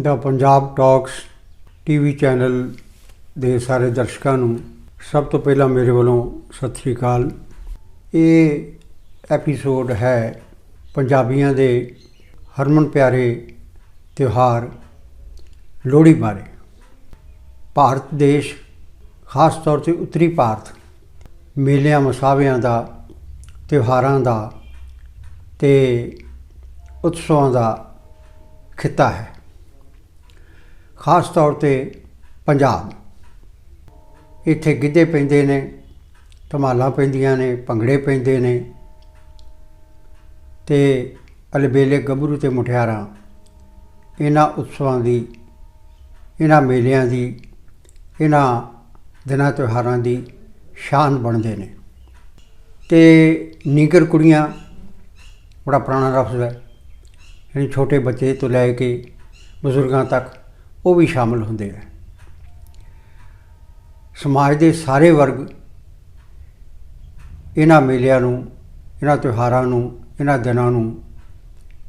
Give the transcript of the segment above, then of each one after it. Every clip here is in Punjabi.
ਦਾ ਪੰਜਾਬ ਟਾਕਸ ਟੀਵੀ ਚੈਨਲ ਦੇ ਸਾਰੇ ਦਰਸ਼ਕਾਂ ਨੂੰ ਸਭ ਤੋਂ ਪਹਿਲਾਂ ਮੇਰੇ ਵੱਲੋਂ ਸਤਿ ਸ੍ਰੀ ਅਕਾਲ। ਇਹ ਐਪੀਸੋਡ ਹੈ ਪੰਜਾਬੀਆਂ ਦੇ ਹਰਮਨ ਪਿਆਰੇ ਤਿਉਹਾਰ ਲੋਹੜੀ ਬਾਰੇ। ਭਾਰਤ ਦੇਸ਼, ਖਾਸ ਤੌਰ ਤੇ ਉੱਤਰੀ ਭਾਰਤ, ਮੇਲਿਆਂ, ਮਸਾਵਿਆਂ ਦਾ, ਤਿਉਹਾਰਾਂ ਦਾ ਤੇ ਉਤਸਵਾਂ ਦਾ ਖਿੱਤਾ ਹੈ। ਖਾਸ ਤੌਰ ਤੇ ਪੰਜਾਬ। ਇੱਥੇ ਗਿੱਧੇ ਪੈਂਦੇ ਨੇ, ਧਮਾਲਾਂ ਪੈਂਦੀਆਂ ਨੇ, ਭੰਗੜੇ ਪੈਂਦੇ ਨੇ ਤੇ ਅਲਬੇਲੇ ਗੱਭਰੂ ਤੇ ਮੁਠਿਆਰਾਂ ਇਹਨਾਂ ਉਤਸਵਾਂ ਦੀ, ਇਹਨਾਂ ਮੇਲਿਆਂ ਦੀ, ਇਹਨਾਂ ਦਿਨਾਂ ਤਿਉਹਾਰਾਂ ਦੀ ਸ਼ਾਨ ਬਣਦੇ ਨੇ। ਤੇ ਨੀਗਰ ਕੁੜੀਆਂ, ਬੜਾ ਪੁਰਾਣਾ ਲਫ਼ਜ਼ ਹੈ, ਯਾਨੀ ਛੋਟੇ ਬੱਚੇ ਤੋਂ ਲੈ ਕੇ ਬਜ਼ੁਰਗਾਂ ਤੱਕ ਉਹ ਵੀ ਸ਼ਾਮਲ ਹੁੰਦੇ ਹੈ ਸਮਾਜ ਦੇ ਸਾਰੇ ਵਰਗ ਇਹਨਾਂ ਮੇਲਿਆਂ ਨੂੰ, ਇਹਨਾਂ ਤਿਉਹਾਰਾਂ ਨੂੰ, ਇਹਨਾਂ ਦਿਨਾਂ ਨੂੰ,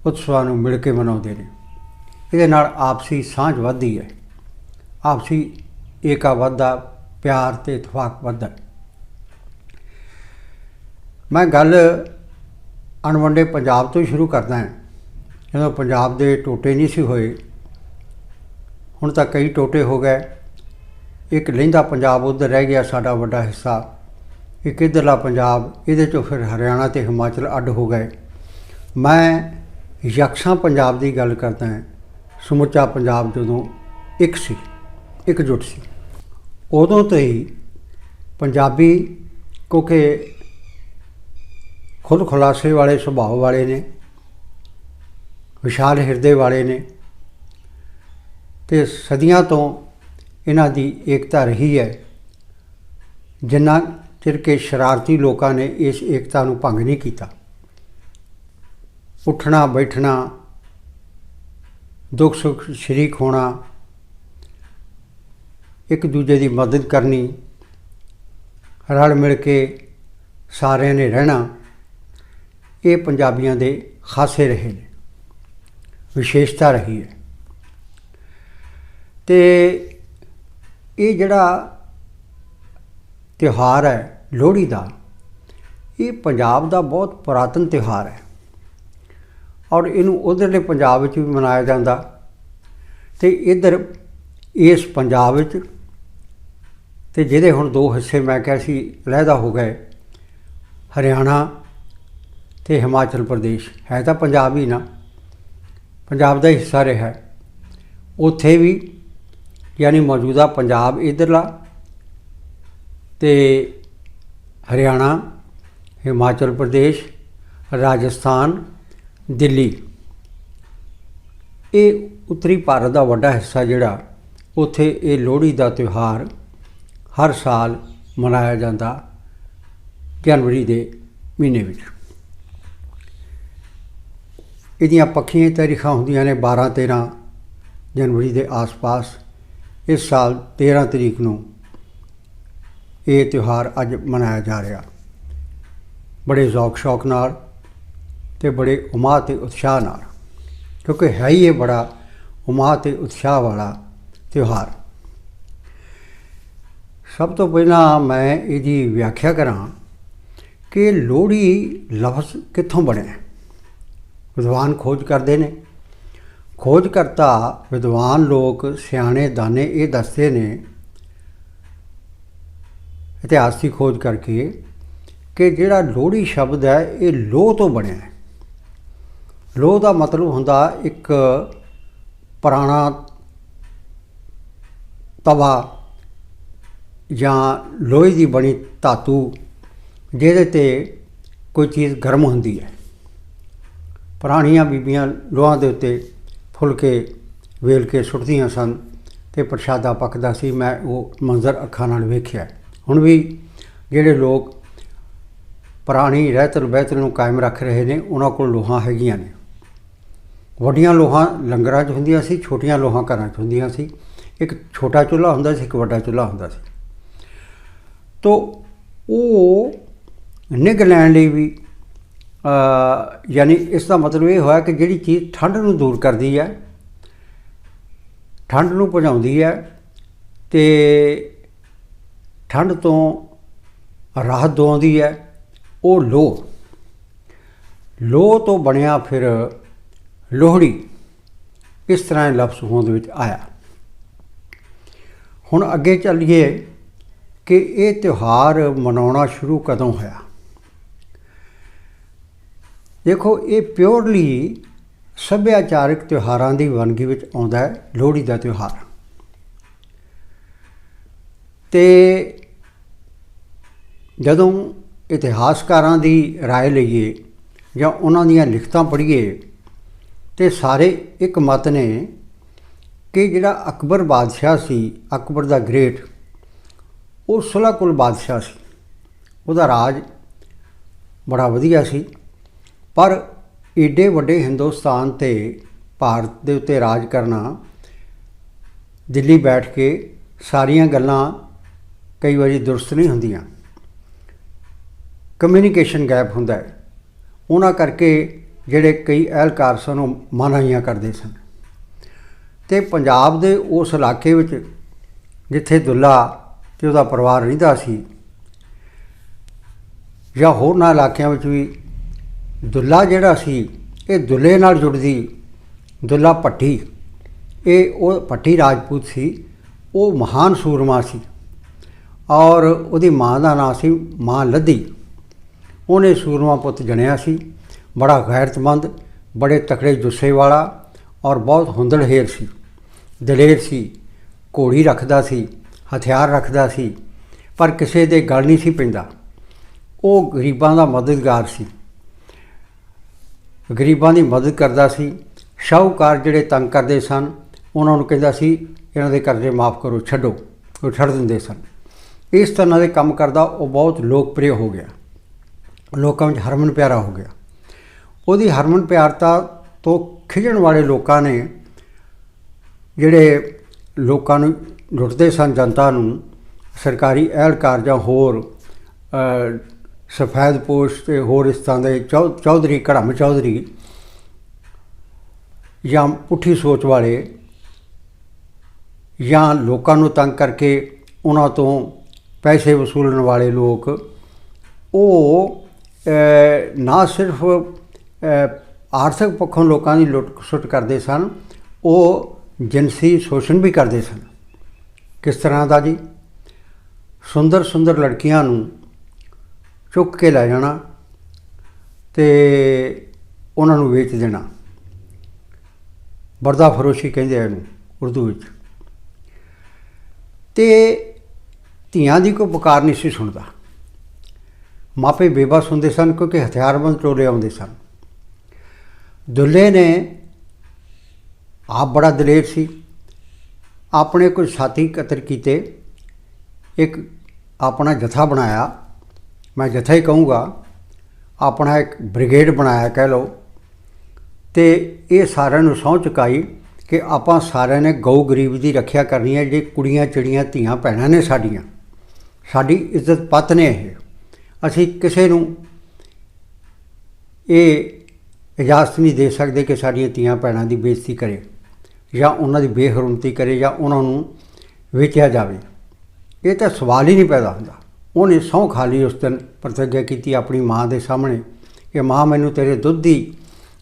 ਉਤਸਵਾਂ ਨੂੰ ਮਿਲ ਕੇ ਮਨਾਉਂਦੇ ਨੇ। ਇਹਦੇ ਨਾਲ ਆਪਸੀ ਸਾਂਝ ਵੱਧਦੀ ਹੈ। ਆਪਸੀ ਏਕਾ ਵੱਧਦਾ, ਪਿਆਰ ਤੇ ਇਤਫਾਕ ਵੱਧਦਾ ਮੈਂ ਗੱਲ ਅਣਵੰਡੇ ਪੰਜਾਬ ਤੋਂ ਹੀ ਸ਼ੁਰੂ ਕਰਦਾ ਹਾਂ। ਜਦੋਂ ਪੰਜਾਬ ਦੇ ਟੋਟੇ ਨਹੀਂ ਸੀ ਹੋਏ ਹੁਣ ਤਾਂ ਕਈ ਟੋਟੇ ਹੋ ਗਏ। ਇੱਕ ਲਹਿੰਦਾ ਪੰਜਾਬ, ਉਧਰ ਰਹਿ ਗਿਆ ਸਾਡਾ ਵੱਡਾ ਹਿੱਸਾ। ਇੱਕ ਇੱਧਰਲਾ ਪੰਜਾਬ, ਇਹਦੇ ਚੋਂ ਫਿਰ ਹਰਿਆਣਾ ਤੇ ਹਿਮਾਚਲ ਅੱਡ ਹੋ ਗਏ। ਮੈਂ ਯਕਸ਼ਾਂ ਪੰਜਾਬ ਦੀ ਗੱਲ ਕਰਦਾ ਹਾਂ। ਸਮੁੱਚਾ ਪੰਜਾਬ ਜਦੋਂ ਇੱਕ ਸੀ, ਇਕਜੁੱਟ ਸੀ। ਉਦੋਂ ਤੋਂ ਹੀ ਪੰਜਾਬੀ ਕਿਉਂਕਿ ਖੁਦ ਖੁਲਾਸੇ ਵਾਲੇ ਸੁਭਾਅ ਵਾਲੇ ਨੇ, ਵਿਸ਼ਾਲ ਹਿਰਦੇ ਵਾਲੇ ਨੇ ਤੇ ਸਦੀਆਂ ਤੋਂ ਇਹਨਾਂ ਦੀ ਏਕਤਾ ਰਹੀ ਹੈ। ਜਿੰਨਾ ਚਿਰ ਕੇ ਸ਼ਰਾਰਤੀ ਲੋਕਾਂ ਨੇ ਇਸ ਏਕਤਾ ਨੂੰ ਭੰਗ ਨਹੀਂ ਕੀਤਾ। ਉੱਠਣਾ, ਬੈਠਣਾ, ਦੁੱਖ ਸੁੱਖ ਸ਼ਰੀਕ ਹੋਣਾ, ਇੱਕ ਦੂਜੇ ਦੀ ਮਦਦ ਕਰਨੀ, ਰਲ ਮਿਲ ਕੇ ਸਾਰਿਆਂ ਨੇ ਰਹਿਣਾ, ਇਹ ਪੰਜਾਬੀਆਂ ਦੇ ਖਾਸੇ ਰਹੇ ਨੇ। ਵਿਸ਼ੇਸ਼ਤਾ ਰਹੀ ਹੈ। ਤੇ ਇਹ ਜਿਹੜਾ ਤਿਉਹਾਰ ਹੈ, ਲੋਹੜੀ ਦਾ, ਇਹ ਪੰਜਾਬ ਦਾ ਬਹੁਤ ਪੁਰਾਤਨ ਤਿਉਹਾਰ ਹੈ। ਔਰ ਇਹਨੂੰ ਉਧਰਲੇ ਪੰਜਾਬ ਵਿੱਚ ਵੀ ਮਨਾਇਆ ਜਾਂਦਾ ਤੇ ਇਧਰ ਇਸ ਪੰਜਾਬ ਵਿੱਚ ਤੇ ਜਿਹਦੇ ਹੁਣ ਦੋ ਹਿੱਸੇ ਮੈਂ ਕਿਹਾ ਸੀ, ਲਹਿਦਾ ਹੋ ਗਏ, ਹਰਿਆਣਾ ਤੇ ਹਿਮਾਚਲ ਪ੍ਰਦੇਸ਼। ਹੈ ਤਾਂ ਪੰਜਾਬ ਹੀ ਨਾ, ਪੰਜਾਬ ਦਾ ਹਿੱਸਾ ਰਿਹਾ। ਉੱਥੇ ਵੀ ਯਾਨੀ ਮੌਜੂਦਾ ਪੰਜਾਬ ਇਧਰਲਾ ਤੇ ਹਰਿਆਣਾ, ਹਿਮਾਚਲ ਪ੍ਰਦੇਸ਼, ਰਾਜਸਥਾਨ, ਦਿੱਲੀ। ਇਹ ਉੱਤਰੀ ਭਾਰਤ ਦਾ ਵੱਡਾ ਹਿੱਸਾ ਜਿਹੜਾ, ਉੱਥੇ ਇਹ ਲੋਹੜੀ ਦਾ ਤਿਉਹਾਰ ਹਰ ਸਾਲ ਮਨਾਇਆ ਜਾਂਦਾ ਜਨਵਰੀ ਦੇ ਮਹੀਨੇ ਵਿੱਚ। ਇਹਦੀਆਂ ਪੱਖੀਆਂ ਤਾਰੀਖਾਂ ਹੁੰਦੀਆਂ ਨੇ 12 13 ਜਨਵਰੀ ਦੇ ਆਸ-ਪਾਸ। ਇਸ ਸਾਲ 13 ਤਰੀਕ ਨੂੰ ਇਹ ਤਿਉਹਾਰ ਅੱਜ ਮਨਾਇਆ ਜਾ ਰਿਹਾ। ਬੜੇ ਜ਼ੌਕ ਸ਼ੌਕ ਨਾਲ ਤੇ ਬੜੇ ਉਮਾਦ ਤੇ ਉਤਸ਼ਾਹ ਨਾਲ, ਕਿਉਂਕਿ ਹੈ ਹੀ ਇਹ ਬੜਾ ਉਮਾਦ ਤੇ ਉਤਸ਼ਾਹ ਵਾਲਾ ਤਿਉਹਾਰ। ਸਭ ਤੋਂ ਪਹਿਲਾਂ ਮੈਂ ਇਹਦੀ ਵਿਆਖਿਆ ਕਰਾਂ ਕਿ ਲੋਹੜੀ ਲਫ਼ਜ਼ ਕਿੱਥੋਂ ਬਣਿਆ ਵਿਦਵਾਨ ਖੋਜ ਕਰਦੇ ਨੇ। ਖੋਜ ਕਰਤਾ ਵਿਦਵਾਨ ਲੋਕ ਸਿਆਣੇ ਦਾਨੇ ਇਹ ਦੱਸਦੇ ਨੇ ਇਤਿਹਾਸ ਦੀ ਖੋਜ ਕਰਕੇ ਕਿ ਜਿਹੜਾ ਲੋਹੜੀ ਸ਼ਬਦ ਹੈ, ਇਹ ਲੋਹ ਤੋਂ ਬਣਿਆ ਹੈ। ਲੋਹ ਦਾ ਮਤਲਬ ਹੁੰਦਾ ਇੱਕ ਪੁਰਾਣਾ ਤਵਾ ਜਾਂ ਲੋਹੇ ਦੀ ਬਣੀ ਧਾਤੂ, ਜਿਹਦੇ ਤੇ ਕੋਈ ਚੀਜ਼ ਗਰਮ ਹੁੰਦੀ ਹੈ। ਪੁਰਾਣੀਆਂ ਬੀਬੀਆਂ ਲੋਹਾਂ ਦੇ ਉੱਤੇ ਫੁਲਕੇ ਵੇਲ ਕੇ ਸੁੱਟਦੀਆਂ ਸਨ ਤੇ ਪ੍ਰਸ਼ਾਦਾ ਪੱਕਦਾ ਸੀ। ਮੈਂ ਉਹ ਮੰਜ਼ਰ ਅੱਖਾਂ ਨਾਲ ਵੇਖਿਆ। ਹੁਣ ਵੀ ਜਿਹੜੇ ਲੋਕ ਪੁਰਾਣੀ ਰਹਿਤਲ ਬਹਿਤਲ ਨੂੰ ਕਾਇਮ ਰੱਖ ਰਹੇ ਨੇ, ਉਹਨਾਂ ਕੋਲ ਲੋਹਾਂ ਹੈਗੀਆਂ ਨੇ। ਵੱਡੀਆਂ ਲੋਹਾਂ ਲੰਗਰਾਂ 'ਚ ਹੁੰਦੀਆਂ ਸੀ, ਛੋਟੀਆਂ ਲੋਹਾਂ ਘਰਾਂ 'ਚ ਹੁੰਦੀਆਂ ਸੀ। ਇੱਕ ਛੋਟਾ ਚੁੱਲ੍ਹਾ ਹੁੰਦਾ ਸੀ, ਇੱਕ ਵੱਡਾ ਚੁੱਲ੍ਹਾ ਹੁੰਦਾ ਸੀ। ਤੋ ਉਹ ਨਿੱਘ ਲੈਣ ਲਈ ਵੀ ਯਾਨੀ ਇਸ ਦਾ ਮਤਲਬ ਇਹ ਹੋਇਆ ਕਿ ਜਿਹੜੀ ਚੀਜ਼ ਠੰਡ ਨੂੰ ਦੂਰ ਕਰਦੀ ਹੈ, ਠੰਡ ਨੂੰ ਭਜਾਉਂਦੀ ਹੈ ਤੇ ਠੰਡ ਤੋਂ ਰਾਹਤ ਦਵਾਉਂਦੀ ਹੈ, ਉਹ ਲੋਹ। ਲੋਹ ਤੋਂ ਬਣਿਆ ਫਿਰ ਲੋਹੜੀ ਇਸ ਤਰ੍ਹਾਂ ਲਫ਼ਜ਼ ਹੋਂਦ ਵਿੱਚ ਆਇਆ। ਹੁਣ ਅੱਗੇ ਚੱਲੀਏ ਕਿ ਇਹ ਤਿਉਹਾਰ ਮਨਾਉਣਾ ਸ਼ੁਰੂ ਕਦੋਂ ਹੋਇਆ? ਦੇਖੋ ਇਹ ਪਿਓਰਲੀ ਸੱਭਿਆਚਾਰਕ ਤਿਉਹਾਰਾਂ ਦੀ ਵੰਨਗੀ ਵਿੱਚ ਆਉਂਦਾ ਹੈ ਲੋਹੜੀ ਦਾ ਤਿਉਹਾਰ ਤੇ ਜਦੋਂ ਇਤਿਹਾਸਕਾਰਾਂ ਦੀ رائے ਲਈਏ ਜਾਂ ਉਹਨਾਂ ਦੀਆਂ ਲਿਖਤਾਂ ਪੜ੍ਹੀਏ ਤੇ ਸਾਰੇ ਇੱਕ ਮਤ ਨੇ ਕਿ ਜਿਹੜਾ ਅਕਬਰ ਬਾਦਸ਼ਾਹ ਸੀ ਅਕਬਰ ਦਾ ਗ੍ਰੇਟ ਉਹ ਸੁਲਹਕੁਲ ਬਾਦਸ਼ਾਹ ਸੀ ਉਹਦਾ ਰਾਜ ਬੜਾ ਵਧੀਆ ਸੀ ਪਰ ਏਡੇ ਵੱਡੇ ਹਿੰਦੁਸਤਾਨ ਤੇ ਭਾਰਤ ਦੇ ਉੱਤੇ ਰਾਜ ਕਰਨਾ, ਦਿੱਲੀ ਬੈਠ ਕੇ ਸਾਰੀਆਂ ਗੱਲਾਂ ਕਈ ਵਾਰੀ ਦੁਰਸਤ ਨਹੀਂ ਹੁੰਦੀਆਂ। ਕਮਿਊਨੀਕੇਸ਼ਨ ਗੈਪ ਹੁੰਦਾ ਹੈ। ਉਹਨਾਂ ਕਰਕੇ ਜਿਹੜੇ ਕਈ ਅਹਿਲਕਾਰ ਸਨ, ਉਹ ਮਨਾਹੀਆਂ ਕਰਦੇ ਸਨ। ਤੇ ਪੰਜਾਬ ਦੇ ਉਸ ਇਲਾਕੇ ਵਿੱਚ ਜਿੱਥੇ ਦੁੱਲਾ ਤੇ ਉਹਦਾ ਪਰਿਵਾਰ ਰਹਿੰਦਾ ਸੀ, ਜਾਂ ਹੋਰਨਾਂ ਇਲਾਕਿਆਂ ਵਿੱਚ ਵੀ ਦੁੱਲਾ ਜਿਹੜਾ ਸੀ, ਇਹ ਦੁੱਲੇ ਨਾਲ ਜੁੜਦੀ ਦੁੱਲਾ ਭੱਟੀ। ਇਹ ਉਹ ਭੱਟੀ ਰਾਜਪੂਤ ਸੀ, ਉਹ ਮਹਾਨ ਸੂਰਮਾ ਸੀ ਔਰ ਉਹਦੀ ਮਾਂ ਦਾ ਨਾਂ ਸੀ ਮਾਂ ਲੱਦੀ। ਉਹਨੇ ਸੂਰਮਾ ਪੁੱਤ ਜਣਿਆ ਸੀ, ਬੜਾ ਗੈਰਤਮੰਦ, ਬੜੇ ਤਕੜੇ ਜੁੱਸੇ ਵਾਲਾ ਔਰ ਬਹੁਤ ਹੁੰਦੜਹੇਰ ਸੀ। ਦਲੇਰ ਸੀ, ਘੋੜੀ ਰੱਖਦਾ ਸੀ, ਹਥਿਆਰ ਰੱਖਦਾ ਸੀ, ਪਰ ਕਿਸੇ ਦੇ ਗਲ ਨਹੀਂ ਸੀ ਪੈਂਦਾ। ਉਹ ਗਰੀਬਾਂ ਦਾ ਮਦਦਗਾਰ ਸੀ। ਗਰੀਬਾਂ ਦੀ ਮਦਦ ਕਰਦਾ ਸੀ, ਸ਼ਾਹੂਕਾਰ ਜਿਹੜੇ ਤੰਗ ਕਰਦੇ ਸਨ, ਉਹਨਾਂ ਨੂੰ ਕਹਿੰਦਾ ਸੀ, ਇਹਨਾਂ ਦੇ ਕਰਜ਼ੇ ਮਾਫ ਕਰੋ, ਛੱਡੋ, ਉਹ ਛੱਡ ਦਿੰਦੇ ਸਨ। ਇਸ ਤਰ੍ਹਾਂ ਦੇ ਕੰਮ ਕਰਦਾ, ਉਹ ਬਹੁਤ ਲੋਕਪ੍ਰਿਯ ਹੋ ਗਿਆ। ਲੋਕਾਂ ਵਿੱਚ ਹਰਮਨ ਪਿਆਰਾ ਹੋ ਗਿਆ। ਉਹਦੀ ਹਰਮਨ ਪਿਆਰਤਾ ਤੋਂ ਖਿਜਣ ਵਾਲੇ ਲੋਕਾਂ ਨੇ ਜਿਹੜੇ ਲੋਕਾਂ ਨੂੰ ਲੁੱਟਦੇ ਸਨ ਜਨਤਾ ਨੂੰ, ਸਰਕਾਰੀ ਅਹਿਲਕਾਰ ਜਾਂ ਹੋਰ ਸਫੈਦ ਪੋਸ਼ ਤੇ ਹੋਰ ਇਸ ਤਰ੍ਹਾਂ ਦੇ ਚੌ- ਚੌਧਰੀ ਕੜਮ ਚੌਧਰੀ ਜਾਂ ਪੁੱਠੀ ਸੋਚ ਵਾਲੇ ਜਾਂ ਲੋਕਾਂ ਨੂੰ ਤੰਗ ਕਰਕੇ ਉਹਨਾਂ ਤੋਂ ਪੈਸੇ ਵਸੂਲਣ ਵਾਲੇ ਲੋਕ, ਉਹ ਨਾ ਸਿਰਫ ਆਰਥਿਕ ਪੱਖੋਂ ਲੋਕਾਂ ਦੀ ਲੁੱਟ ਸੁੱਟ ਕਰਦੇ ਸਨ, ਉਹ ਜਿਨਸੀ ਸ਼ੋਸ਼ਣ ਵੀ ਕਰਦੇ ਸਨ। ਕਿਸ ਤਰ੍ਹਾਂ ਦਾ ਜੀ? ਸੁੰਦਰ ਸੁੰਦਰ ਲੜਕੀਆਂ ਨੂੰ ਚੁੱਕ ਕੇ ਲੈ ਜਾਣਾ ਤੇ ਉਹਨਾਂ ਨੂੰ ਵੇਚ ਦੇਣਾ। ਬਰਦਾ ਫਰੋਸ਼ੀ ਕਹਿੰਦੇ ਆ ਇਹਨੂੰ ਉਰਦੂ ਵਿੱਚ। ਤੇ ਧੀਆਂ ਦੀ ਕੋਈ ਪੁਕਾਰ ਨਹੀਂ ਸੀ ਸੁਣਦਾ। ਮਾਪੇ ਬੇਬਸ ਹੁੰਦੇ ਸਨ ਕਿਉਂਕਿ ਹਥਿਆਰਬੰਦ ਟੋਲੇ ਆਉਂਦੇ ਸਨ। ਦੁੱਲੇ ਨੇ ਆਪ ਬੜਾ ਦਲੇਰ ਸੀ। ਆਪਣੇ ਕੁਝ ਸਾਥੀ ਕਤਰ ਕੀਤੇ। ਇੱਕ ਆਪਣਾ ਜਥਾ ਬਣਾਇਆ। ਮੈਂ ਜਥਾ ਹੀ ਕਹੂੰਗਾ, ਆਪਣਾ ਇੱਕ ਬ੍ਰਿਗੇਡ ਬਣਾਇਆ ਕਹਿ ਲਓ, ਤੇ ਇਹ ਸਾਰਿਆਂ ਨੂੰ ਸਹੁੰ ਚੁਕਾਈ ਕਿ ਆਪਾਂ ਸਾਰਿਆਂ ਨੇ ਗਊ ਗਰੀਬ ਦੀ ਰੱਖਿਆ ਕਰਨੀ ਹੈ ਜੇ ਕੁੜੀਆਂ, ਚਿੜੀਆਂ, ਧੀਆਂ, ਭੈਣਾਂ ਨੇ ਸਾਡੀਆਂ। ਸਾਡੀ ਇੱਜ਼ਤ ਪਤ ਨੇ ਇਹ। ਅਸੀਂ ਕਿਸੇ ਨੂੰ ਇਹ ਇਜਾਜ਼ਤ ਨਹੀਂ ਦੇ ਸਕਦੇ ਕਿ ਸਾਡੀਆਂ ਧੀਆਂ, ਭੈਣਾਂ ਦੀ ਬੇਇੱਜ਼ਤੀ ਕਰੇ, ਜਾਂ ਉਹਨਾਂ ਦੀ ਬੇਹਰਮਤੀ ਕਰੇ, ਜਾਂ ਉਹਨਾਂ ਨੂੰ ਵੇਚਿਆ ਜਾਵੇ। ਇਹ ਤਾਂ ਸਵਾਲ ਹੀ ਨਹੀਂ ਪੈਦਾ ਹੁੰਦਾ। ਉਹਨੇ ਸਹੁੰ ਖਾ ਲਈ ਉਸ ਦਿਨ, ਪ੍ਰਤਿੱਗਿਆ ਕੀਤੀ ਆਪਣੀ ਮਾਂ ਦੇ ਸਾਹਮਣੇ ਕਿ ਮਾਂ, ਮੈਨੂੰ ਤੇਰੇ ਦੁੱਧ ਦੀ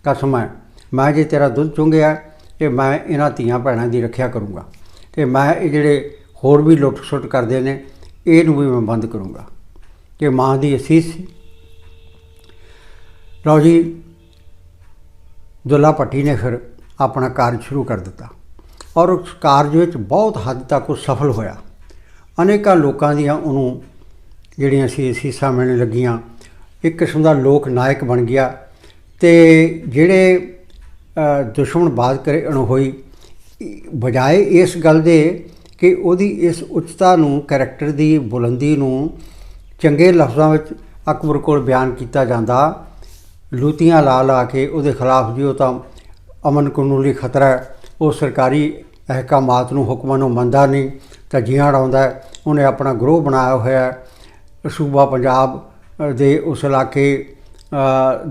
ਕਸਮ ਹੈ। ਮੈਂ ਜੇ ਤੇਰਾ ਦੁੱਧ ਚੁੰਗਿਆ ਤੇ ਮੈਂ ਇਹਨਾਂ ਧੀਆਂ ਭੈਣਾਂ ਦੀ ਰੱਖਿਆ ਕਰੂੰਗਾ। ਤੇ ਮੈਂ ਇਹ ਜਿਹੜੇ ਹੋਰ ਵੀ ਲੁੱਟ ਸੁੱਟ ਕਰਦੇ ਨੇ, ਇਹਨੂੰ ਵੀ ਮੈਂ ਬੰਦ ਕਰੂੰਗਾ। ਕਿ ਮਾਂ ਦੀ ਅਸੀਸ ਸੀ। ਲਓ ਜੀ, ਦੁੱਲਾ ਭੱਟੀ ਨੇ ਫਿਰ ਆਪਣਾ ਕਾਰਜ ਸ਼ੁਰੂ ਕਰ ਦਿੱਤਾ। ਔਰ ਉਸ ਕਾਰਜ ਵਿੱਚ ਬਹੁਤ ਹੱਦ ਤੱਕ ਉਹ ਸਫਲ ਹੋਇਆ। ਅਨੇਕਾਂ ਲੋਕਾਂ ਦੀਆਂ ਉਹਨੂੰ ਜਿਹੜੀਆਂ ਸੀ, ਸੀਸਾਂ ਮਿਲਣ ਲੱਗੀਆਂ। ਇੱਕ ਕਿਸਮ ਦਾ ਲੋਕ ਨਾਇਕ ਬਣ ਗਿਆ ਤੇ ਜਿਹੜੇ ਦੁਸ਼ਮਣ ਬਾਤ ਕਰੇ ਅਣਹੋਈ ਬਜਾਏ ਇਸ ਗੱਲ ਦੇ ਕਿ ਉਹਦੀ ਇਸ ਉੱਚਤਾ ਨੂੰ, ਕੈਰੈਕਟਰ ਦੀ ਬੁਲੰਦੀ ਨੂੰ ਚੰਗੇ ਲਫ਼ਜ਼ਾਂ ਵਿੱਚ ਅਕਬਰ ਕੋਲ ਬਿਆਨ ਕੀਤਾ ਜਾਂਦਾ, ਲੂਤੀਆਂ ਲਾ ਲਾ ਕੇ ਉਹਦੇ ਖਿਲਾਫ ਜੀ ਉਹ ਤਾਂ ਅਮਨ ਕਾਨੂੰਨ ਲਈ ਖਤਰਾ ਹੈ, ਉਹ ਸਰਕਾਰੀ ਅਹਿਕਾਮਾਤ ਨੂੰ, ਹੁਕਮਾਂ ਨੂੰ ਮੰਨਦਾ ਨਹੀਂ ਤਾਂ ਜੀਆਂ ਉਡਾਉਂਦਾ ਉਹਨੇ ਆਪਣਾ ਗਰੋਹ ਬਣਾਇਆ ਹੋਇਆ ਹੈ। ਸੂਬਾ ਪੰਜਾਬ ਦੇ ਉਸ ਇਲਾਕੇ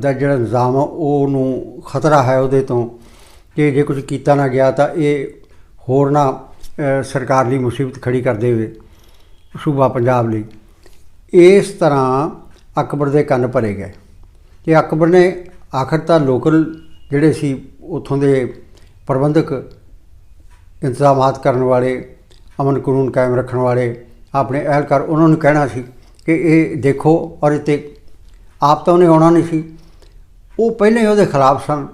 ਦਾ ਜਿਹੜਾ ਨਿਜ਼ਾਮ ਆ, ਉਹਨੂੰ ਖਤਰਾ ਹੈ ਉਹਦੇ ਤੋਂ ਕਿ ਜੇ ਕੁਝ ਕੀਤਾ ਨਾ ਗਿਆ ਤਾਂ ਇਹ ਹੋਰ ਨਾ ਸਰਕਾਰ ਲਈ ਮੁਸੀਬਤ ਖੜੀ ਕਰ ਦੇਵੇ ਸੂਬਾ ਪੰਜਾਬ ਲਈ। ਇਸ ਤਰ੍ਹਾਂ ਅਕਬਰ ਦੇ ਕੰਨ ਭਰੇ ਗਏ। ਤੇ ਅਕਬਰ ਨੇ ਆਖਰ ਤਾਂ ਲੋਕਲ ਜਿਹੜੇ ਸੀ ਉਥੋਂ ਦੇ ਪ੍ਰਬੰਧਕ ਇੰਤਜ਼ਾਮਾਤ ਕਰਨ ਵਾਲੇ ਅਮਨ ਕਾਨੂੰਨ ਕਾਇਮ ਰੱਖਣ ਵਾਲੇ ਆਪਣੇ ਅਹਿਲਕਾਰ ਉਹਨਾਂ ਨੂੰ ਕਹਿਣਾ ਸੀ ਕਿ ਇਹ ਦੇਖੋ ਔਰ ਇਹ 'ਤੇ ਆਪ ਤਾਂ ਉਹਨੇ ਆਉਣਾ ਨਹੀਂ ਸੀ। ਉਹ ਪਹਿਲਾਂ ਹੀ ਉਹਦੇ ਖਿਲਾਫ ਸਨ।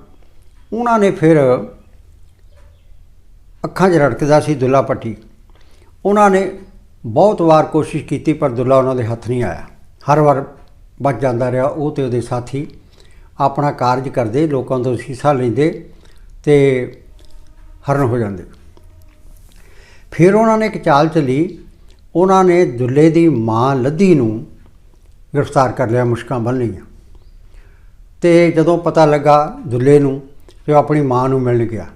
ਉਹਨਾਂ ਨੇ ਫਿਰ ਅੱਖਾਂ 'ਚ ਰੜਕਦਾ ਸੀ ਦੁੱਲਾ ਪੱਟੀ ਉਹਨਾਂ ਨੇ ਬਹੁਤ ਵਾਰ ਕੋਸ਼ਿਸ਼ ਕੀਤੀ, ਪਰ ਦੁੱਲਾ ਉਹਨਾਂ ਦੇ ਹੱਥ ਨਹੀਂ ਆਇਆ। ਹਰ ਵਾਰ ਬਚ ਜਾਂਦਾ ਰਿਹਾ। ਉਹ ਤੇ ਉਹਦੇ ਸਾਥੀ ਆਪਣਾ ਕਾਰਜ ਕਰਦੇ, ਲੋਕਾਂ ਤੋਂ ਸੀਸਾ ਲੈਂਦੇ ਤੇ ਹਰਨ ਹੋ ਜਾਂਦੇ। ਫਿਰ ਉਹਨਾਂ ਨੇ ਇੱਕ ਚਾਲ ਚੱਲੀ ਉਹਨਾਂ ਨੇ ਦੁੱਲੇ ਦੀ ਮਾਂ ਲੱਦੀ ਨੂੰ ਗ੍ਰਿਫਤਾਰ ਕਰ ਲਿਆ, ਮੁਸ਼ਕਾਂ ਬੰਨ ਲਈਆਂ। ਤੇ ਜਦੋਂ ਪਤਾ ਲੱਗਾ ਦੁੱਲੇ ਨੂੰ ਕਿ ਉਹ ਆਪਣੀ ਮਾਂ ਨੂੰ ਮਿਲਣ ਗਿਆ।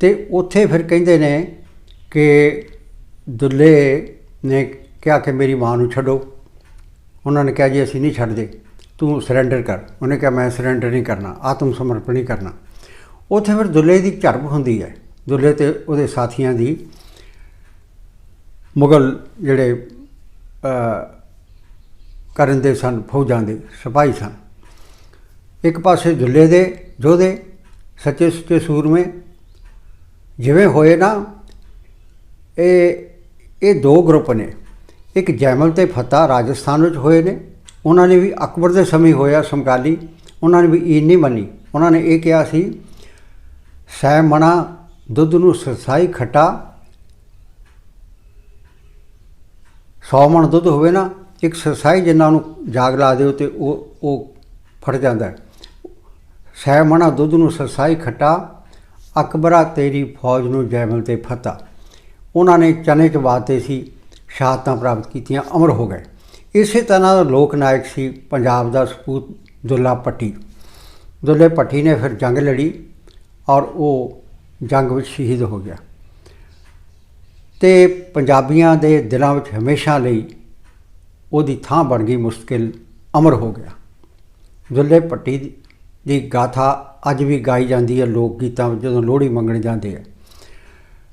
ਤੇ ਉੱਥੇ ਫਿਰ ਕਹਿੰਦੇ ਨੇ ਕਿ ਦੁੱਲੇ ਨੇ ਕਿਹਾ ਕਿ ਮੇਰੀ ਮਾਂ ਨੂੰ ਛੱਡੋ। ਉਹਨਾਂ ਨੇ ਕਿਹਾ, ਜੀ, ਅਸੀਂ ਨਹੀਂ ਛੱਡਦੇ। ਤੂੰ ਸਰੈਂਡਰ ਕਰ। ਉਹਨੇ ਕਿਹਾ, ਮੈਂ ਸਰੈਂਡਰ ਨਹੀਂ ਕਰਨਾ ਆਤਮ ਸਮਰਪਣ ਨਹੀਂ ਕਰਨਾ। ਉੱਥੇ ਫਿਰ ਦੁੱਲੇ ਦੀ ਝੜਪ ਹੁੰਦੀ ਹੈ। ਦੁੱਲੇ ਤੇ ਉਹਦੇ ਸਾਥੀਆਂ ਦੀ ਮੁਗਲ ਜਿਹੜੇ ਕਰਨ ਦੇ ਸਨ, ਫੌਜਾਂ ਦੇ ਸਿਪਾਹੀ ਸਨ। ਇੱਕ ਪਾਸੇ ਦੁੱਲੇ ਦੇ ਯੋਧੇ ਸੱਚੇ ਸੁੱਚੇ ਸੂਰਮੇ, ਜਿਵੇਂ ਹੋਏ ਨਾ, ਇਹ ਇਹ ਦੋ ਗਰੁੱਪ ਨੇ। ਇੱਕ ਜੈਮਲ ਤੇ ਫਤਿਹ ਰਾਜਸਥਾਨ ਵਿੱਚ ਹੋਏ ਨੇ। ਉਹਨਾਂ ਨੇ ਵੀ ਅਕਬਰ ਦੇ ਸਮੇਂ ਹੋਇਆ ਸਮਕਾਲੀ। ਉਹਨਾਂ ਨੇ ਵੀ ਇਹ ਨਹੀਂ ਮੰਨੀ। ਉਹਨਾਂ ਨੇ ਇਹ ਕਿਹਾ ਸੀ ਸੈ ਮਣਾ ਦੁੱਧ ਨੂੰ ਸਰਸਾਈ ਖਟਾ 100 ਮਣ ਦੁੱਧ ਹੋਵੇ ਨਾ, ਇੱਕ ਸਰਸਾਈ ਜਿੰਨਾ ਨੂੰ ਜਾਗ ਲਾ ਦਿਓ ਤੇ ਉਹ ਉਹ ਫੜ ਜਾਂਦਾ ਹੈ। ਮਣਾ ਦੁੱਧ ਨੂੰ ਸਰਸਾਈ ਖਟਾ, ਅਕਬਰਾ ਤੇਰੀ ਫੌਜ ਨੂੰ ਜੈਮਲ ਤੇ ਫਤਿਹ ਉਹਨਾਂ ਨੇ ਚਨੇ ਚ ਬਾਤੇ ਸੀ, ਸ਼ਹਾਦਤਾਂ ਪ੍ਰਾਪਤ ਕੀਤੀਆਂ, ਅਮਰ ਹੋ ਗਏ। ਇਸੇ ਤਰ੍ਹਾਂ ਦਾ ਲੋਕ ਨਾਇਕ ਸੀ ਪੰਜਾਬ ਦਾ ਸਪੂਤ ਦੁੱਲਾ ਪੱਟੀ ਦੁੱਲੇ ਪੱਟੀ ਨੇ ਫਿਰ ਜੰਗ ਲੜੀ ਔਰ ਉਹ ਜੰਗ ਵਿੱਚ ਸ਼ਹੀਦ ਹੋ ਗਿਆ। ਤੇ ਪੰਜਾਬੀਆਂ ਦੇ ਦਿਲਾਂ ਵਿੱਚ ਹਮੇਸ਼ਾ ਲਈ ਉਹਦੀ ਥਾਂ ਬਣ ਗਈ ਮੁਸ਼ਕਿਲ, ਅਮਰ ਹੋ ਗਿਆ। ਦੁੱਲੇ ਪੱਟੀ ਦੀ- ਗਾਥਾ ਅੱਜ ਵੀ ਗਾਈ ਜਾਂਦੀ ਹੈ ਲੋਕ ਗੀਤਾਂ ਵਿੱਚ, ਜਦੋਂ ਲੋਹੜੀ ਮੰਗਣ ਜਾਂਦੇ ਆ।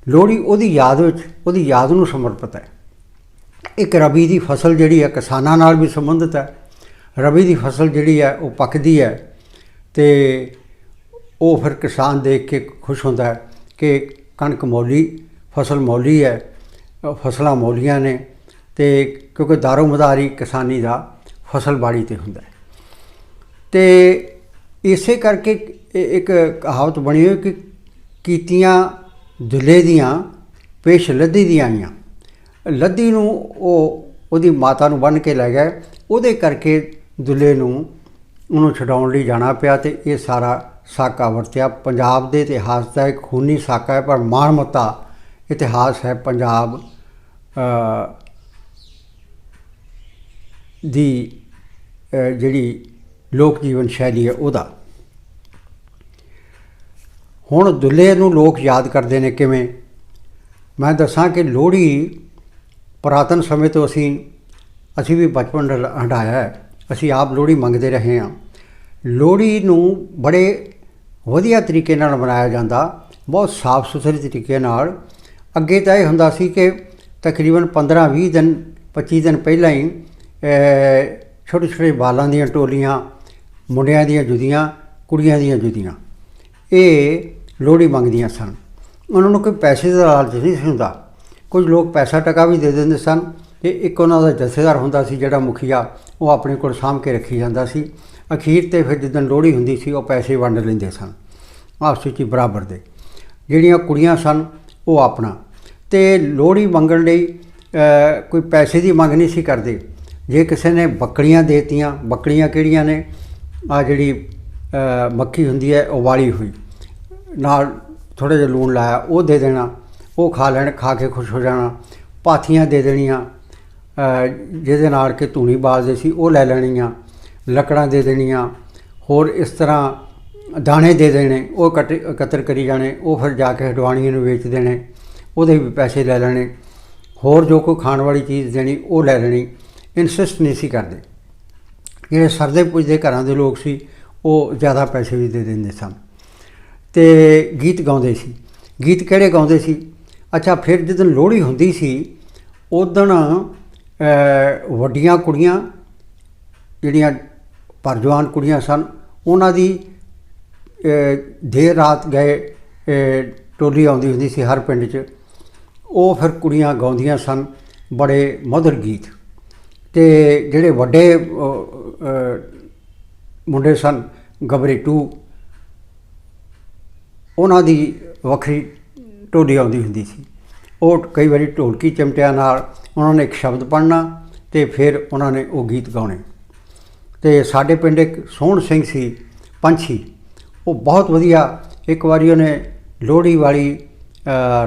ਲੋਹੜੀ ਉਹਦੀ ਯਾਦ ਵਿੱਚ, ਉਹਦੀ ਯਾਦ ਨੂੰ ਸਮਰਪਿਤ ਹੈ। ਇੱਕ ਰਬੀ ਦੀ ਫਸਲ ਜਿਹੜੀ ਹੈ ਕਿਸਾਨਾਂ ਨਾਲ ਵੀ ਸੰਬੰਧਿਤ ਹੈ। ਰਬੀ ਦੀ ਫਸਲ ਜਿਹੜੀ ਹੈ ਉਹ ਪੱਕਦੀ ਹੈ ਤੇ ਉਹ ਫਿਰ ਕਿਸਾਨ ਦੇਖ ਕੇ ਖੁਸ਼ ਹੁੰਦਾ ਹੈ ਕਿ ਕਣਕ ਮੌਲੀ ਫਸਲ ਮੌਲੀ ਹੈ ਫਸਲਾਂ ਮੌਲੀਆਂ ਨੇ ਤੇ ਕਿਉਂਕਿ ਦਾਰੋ ਮਦਾਰੀ ਕਿਸਾਨੀ ਦਾ ਫਸਲ ਬਾੜੀ ਤੇ ਹੁੰਦਾ ਹੈ। ਤੇ ਇਸੇ ਕਰਕੇ ਇੱਕ ਕਹਾਵਤ ਬਣੀ ਹੋਈ ਕਿ ਕੀਤੀਆਂ ਦੁੱਲੇ ਦੀਆਂ, ਪੇਸ਼ ਲੱਦੀ ਦੀਆਂ ਆਈਆਂ। ਲੱਦੀ ਨੂੰ ਉਹ ਉਹਦੀ ਮਾਤਾ ਨੂੰ ਬੰਨ ਕੇ ਲੈ ਗਏ। ਉਹਦੇ ਕਰਕੇ ਦੁੱਲੇ ਨੂੰ ਉਹਨੂੰ ਛਡਾਉਣ ਲਈ ਜਾਣਾ ਪਿਆ ਤੇ ਇਹ ਸਾਰਾ ਸਾਕਾ ਵਰਤਿਆ। ਪੰਜਾਬ ਦੇ ਇਤਿਹਾਸ ਦਾ ਇੱਕ ਖੂਨੀ ਸਾਕਾ ਹੈ, ਪਰ ਮਾਣਮੱਤਾ ਇਤਿਹਾਸ ਹੈ ਪੰਜਾਬ ਦੀ ਜਿਹੜੀ ਲੋਕ ਜੀਵਨ ਸ਼ੈਲੀ ਹੈ ਉਹਦਾ। ਹੁਣ ਦੁੱਲੇ ਨੂੰ ਲੋਕ ਯਾਦ ਕਰਦੇ ਨੇ ਕਿਵੇਂ? ਮੈਂ ਦੱਸਾਂ ਕਿ ਲੋਹੜੀ ਪੁਰਾਤਨ ਸਮੇਂ ਤੋਂ ਅਸੀਂ ਅਸੀਂ ਵੀ ਬਚਪਨ ਰ- ਹੰਢਾਇਆ ਹੈ। ਅਸੀਂ ਆਪ ਲੋਹੜੀ ਮੰਗਦੇ ਰਹੇ ਹਾਂ। ਲੋਹੜੀ ਨੂੰ ਬੜੇ ਵਧੀਆ ਤਰੀਕੇ ਨਾਲ ਮਨਾਇਆ ਜਾਂਦਾ, ਬਹੁਤ ਸਾਫ਼ ਸੁਥਰੇ ਤਰੀਕੇ ਨਾਲ ਅੱਗੇ ਤਾਂ ਇਹ ਹੁੰਦਾ ਸੀ ਕਿ ਤਕਰੀਬਨ 15-20 ਦਿਨ 25 ਦਿਨ ਪਹਿਲਾਂ ਹੀ ਛੋਟੇ ਛੋਟੇ ਬਾਲਾਂ ਦੀਆਂ ਟੋਲੀਆਂ, ਮੁੰਡਿਆਂ ਦੀਆਂ ਜੁਦੀਆਂ ਕੁੜੀਆਂ ਦੀਆਂ ਜੁਦੀਆਂ ਇਹ ਲੋਹੜੀ ਮੰਗਦੀਆਂ ਸਨ। ਉਹਨਾਂ ਨੂੰ ਕੋਈ ਪੈਸੇ ਦਾ ਲਾਲਚ ਨਹੀਂ ਸੀ ਹੁੰਦਾ। ਕੁਝ ਲੋਕ ਪੈਸਾ ਟਕਾ ਵੀ ਦੇ ਦਿੰਦੇ ਸਨ। ਤੇ ਇੱਕ ਉਹਨਾਂ ਦਾ ਜਥੇਦਾਰ ਹੁੰਦਾ ਸੀ, ਜਿਹੜਾ ਮੁਖੀਆ, ਉਹ ਆਪਣੇ ਕੋਲ ਸਾਂਭ ਕੇ ਰੱਖੀ ਜਾਂਦਾ ਸੀ। ਅਖੀਰ ਤੇ ਫਿਰ ਜਿੱਦਣ ਲੋਹੜੀ ਹੁੰਦੀ ਸੀ, ਉਹ ਪੈਸੇ ਵੰਡ ਲੈਂਦੇ ਸਨ, ਆਪਸ ਵਿੱਚ ਹੀ ਬਰਾਬਰ ਦੇ। ਜਿਹੜੀਆਂ ਕੁੜੀਆਂ ਸਨ ਉਹ ਆਪਣਾ। ਤੇ ਲੋਹੜੀ ਮੰਗਣ ਲਈ ਕੋਈ ਪੈਸੇ ਦੀ ਮੰਗ ਨਹੀਂ ਸੀ ਕਰਦੇ। ਜੇ ਕਿਸੇ ਨੇ ਬੱਕਰੀਆਂ ਦੇਤੀਆਂ ਬੱਕਰੀਆਂ ਕਿਹੜੀਆਂ ਨੇ? ਆ ਜਿਹੜੀ ਅ, ਮੱਖੀ ਹੁੰਦੀ ਹੈ ਉਬਾਲੀ ਹੋਈ। ਨਾਲ ਥੋੜਾ ਜਿਹਾ ਲੂਣ ਲਾਇਆ ਉਹ ਦੇ ਦੇਣਾ। ਉਹ ਖਾ ਲੈਣ ਖਾ ਕੇ ਖੁਸ਼ ਹੋ ਜਾਣਾ। ਪਾਥੀਆਂ ਦੇ ਦੇਣੀਆਂ। ਜਿਹਦੇ ਨਾਲ ਕਿ ਧੂਣੀ ਬਾਲਦੇ ਸੀ ਉਹ ਲੈ ਲੈਣੀਆਂ। ਲੱਕੜਾਂ ਦੇ ਦੇਣੀਆਂ। ਹੋਰ ਇਸ ਤਰ੍ਹਾਂ ਦਾਣੇ ਦੇ ਦੇਣੇ, ਉਹ ਇਕੱਠੇ ਇਕੱਤਰ ਕਰੀ ਜਾਣੇ, ਉਹ ਫਿਰ ਜਾ ਕੇ ਹਡਵਾਣੀਆਂ ਨੂੰ ਵੇਚ ਦੇਣੇ, ਉਹਦੇ ਵੀ ਪੈਸੇ ਲੈ ਲੈਣੇ, ਹੋਰ ਜੋ ਕੋਈ ਖਾਣ ਵਾਲੀ ਚੀਜ਼ ਦੇਣੀ, ਉਹ ਲੈ ਲੈਣੀ ਇਨਸਿਸਟ ਨਹੀਂ ਸੀ ਕਰਦੇ। ਜਿਹੜੇ ਸਰਦੇ ਪੁੱਜਦੇ ਘਰਾਂ ਦੇ ਲੋਕ ਸੀ, ਉਹ ਜ਼ਿਆਦਾ ਪੈਸੇ ਵੀ ਦੇ ਦਿੰਦੇ ਸਨ। ਤੇ ਗੀਤ ਗਾਉਂਦੇ ਸੀ। ਗੀਤ ਕਿਹੜੇ ਗਾਉਂਦੇ ਸੀ? ਅੱਛਾ, ਫਿਰ ਜਦੋਂ ਲੋਹੜੀ ਹੁੰਦੀ ਸੀ, ਉਦਣ ਵੱਡੀਆਂ ਕੁੜੀਆਂ, ਜਿਹੜੀਆਂ ਪਰਜਵਾਨ ਕੁੜੀਆਂ ਸਨ, ਉਹਨਾਂ ਦੀ ਦੇਰ ਰਾਤ ਗਏ ਟੋਲੀ ਆਉਂਦੀ ਹੁੰਦੀ ਸੀ ਹਰ ਪਿੰਡ 'ਚ। ਉਹ ਫਿਰ ਕੁੜੀਆਂ ਗਾਉਂਦੀਆਂ ਸਨ, ਬੜੇ ਮਧੁਰ ਗੀਤ। ਤੇ ਜਿਹੜੇ ਵੱਡੇ ਮੁੰਡੇ ਸਨ ਗਬਰੇਟੂ ਉਹਨਾਂ ਦੀ ਵੱਖਰੀ ਟੋਲੀ ਆਉਂਦੀ ਹੁੰਦੀ ਸੀ। ਉਹ ਕਈ ਵਾਰੀ ਢੋਲਕੀ ਚਮਟਿਆਂ ਨਾਲ ਉਹਨਾਂ ਨੇ ਇੱਕ ਸ਼ਬਦ ਪੜ੍ਹਨਾ ਤੇ ਫਿਰ ਉਹਨਾਂ ਨੇ ਉਹ ਗੀਤ ਗਾਉਣੇ। ਤੇ ਸਾਡੇ ਪਿੰਡ ਇੱਕ ਸੋਹਣ ਸਿੰਘ ਸੀ, ਪੰਛੀ। ਉਹ ਬਹੁਤ ਵਧੀਆ ਇੱਕ ਵਾਰੀ ਉਹਨੇ ਲੋਹੜੀ ਵਾਲੀ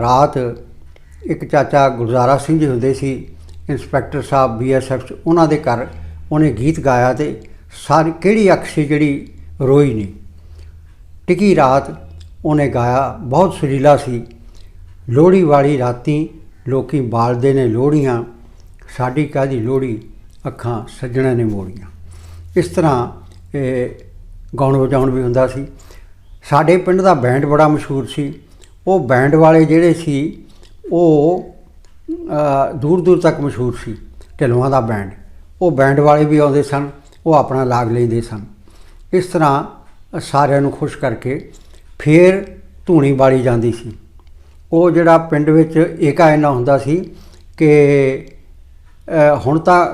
ਰਾਤ ਇੱਕ ਚਾਚਾ ਗੁਲਜ਼ਾਰਾ ਸਿੰਘ ਜੀ ਹੁੰਦੇ ਸੀ, ਇੰਸਪੈਕਟਰ ਸਾਹਿਬ ਬੀਐਸਐਫ ਚ, ਉਹਨਾਂ ਦੇ ਘਰ ਉਹਨੇ ਗੀਤ ਗਾਇਆ ਤੇ ਸਾਰੀ ਕਿਹੜੀ ਅੱਖ ਸੀ ਜਿਹੜੀ ਰੋਈ ਨਹੀਂ। ਟਿਕੀ ਰਾਤ ਉਹਨੇ ਗਾਇਆ, ਬਹੁਤ ਸੁਰੀਲਾ ਸੀ। ਲੋਹੜੀ ਵਾਲੀ ਰਾਤੀ ਲੋਕੀ ਬਾਲਦੇ ਨੇ ਲੋਹੜੀਆਂ, ਸਾਡੀ ਕਾਹਦੀ ਲੋਹੜੀ, ਅੱਖਾਂ ਸੱਜਣਾ ਨੇ ਮੋੜੀਆਂ। ਇਸ ਤਰ੍ਹਾਂ ਇਹ ਗਾਉਣ ਵਜਾਉਣ ਵੀ ਹੁੰਦਾ ਸੀ। ਸਾਡੇ ਪਿੰਡ ਦਾ ਬੈਂਡ ਬੜਾ ਮਸ਼ਹੂਰ ਸੀ। ਉਹ ਬੈਂਡ ਵਾਲੇ ਜਿਹੜੇ ਸੀ, ਉਹ ਦੂਰ ਦੂਰ ਤੱਕ ਮਸ਼ਹੂਰ ਸੀ, ਢਿਲਵਾਂ ਦਾ ਬੈਂਡ। ਉਹ ਬੈਂਡ ਵਾਲੇ ਵੀ ਆਉਂਦੇ ਸਨ, ਉਹ ਆਪਣਾ ਲਾਗ ਲੈਂਦੇ ਸਨ। ਇਸ ਤਰ੍ਹਾਂ ਸਾਰਿਆਂ ਨੂੰ ਖੁਸ਼ ਕਰਕੇ ਫੇਰ ਧੂਣੀ ਵਾਲੀ ਜਾਂਦੀ ਸੀ। ਉਹ ਜਿਹੜਾ ਪਿੰਡ ਵਿੱਚ ਏਕਾ ਇੰਨਾ ਹੁੰਦਾ ਸੀ ਕਿ ਹੁਣ ਤਾਂ